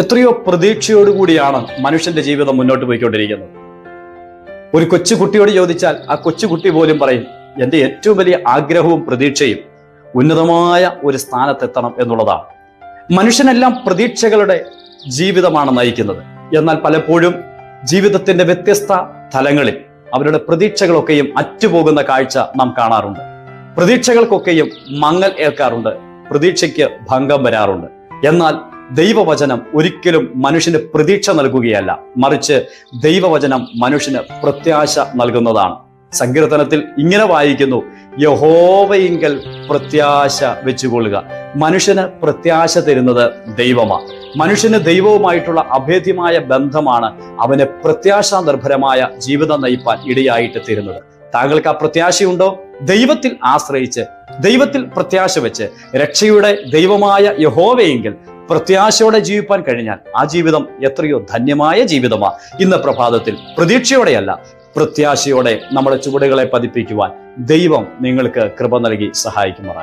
എത്രയോ പ്രതീക്ഷയോടുകൂടിയാണ് മനുഷ്യന്റെ ജീവിതം മുന്നോട്ട് പോയിക്കൊണ്ടിരിക്കുന്നത്. ഒരു കൊച്ചുകുട്ടിയോട് ചോദിച്ചാൽ ആ കൊച്ചുകുട്ടി പോലും പറയും എന്റെ ഏറ്റവും വലിയ ആഗ്രഹവും പ്രതീക്ഷയും ഉന്നതമായ ഒരു സ്ഥാനത്തെത്തണം എന്നുള്ളതാണ്. മനുഷ്യനെല്ലാം പ്രതീക്ഷകളുടെ ജീവിതമാണ് നയിക്കുന്നത്. എന്നാൽ പലപ്പോഴും ജീവിതത്തിന്റെ വ്യത്യസ്ത തലങ്ങളിൽ അവരുടെ പ്രതീക്ഷകളൊക്കെയും അറ്റുപോകുന്ന കാഴ്ച നാം കാണാറുണ്ട്. പ്രതീക്ഷകൾക്കൊക്കെയും മങ്ങൽ ഏൽക്കാറുണ്ട്. പ്രതീക്ഷയ്ക്ക് ഭംഗം വരാറുണ്ട്. എന്നാൽ ദൈവവചനം ഒരിക്കലും മനുഷ്യന് പ്രതീക്ഷ നൽകുകയല്ല. മറിച്ച് ദൈവവചനം മനുഷ്യന് പ്രത്യാശ നൽകുന്നതാണ്. സങ്കീർത്തനത്തിൽ ഇങ്ങനെ വായിക്കുന്നു യഹോവയിങ്കൽ പ്രത്യാശ വെച്ചുകൊള്ളുക. മനുഷ്യന് പ്രത്യാശ തരുന്നത് ദൈവമാണ് മനുഷ്യന് ദൈവവുമായിട്ടുള്ള അഭേദ്യമായ ബന്ധമാണ് അവന് പ്രത്യാശാ നിർഭരമായ ജീവിതം നയിപ്പാൻ ഇടയായിട്ട് തരുന്നത്. താങ്കൾക്ക് ആ പ്രത്യാശയുണ്ടോ? ദൈവത്തിൽ ആശ്രയിച്ച് ദൈവത്തിൽ പ്രത്യാശ വെച്ച് രക്ഷയുടെ ദൈവമായ യഹോവയെങ്കിൽ പ്രത്യാശയോടെ ജീവിപ്പാൻ കഴിഞ്ഞാൽ ആ ജീവിതം എത്രയോ ധന്യമായ ജീവിതമാണ് ഇന്ന് പ്രഭാതത്തിൽ പ്രതീക്ഷയോടെയല്ല പ്രത്യാശയോടെ നമ്മുടെ ചുവടുകളെ പതിപ്പിക്കുവാൻ ദൈവം നിങ്ങൾക്ക് കൃപ നൽകി സഹായിക്കുമാറാണ്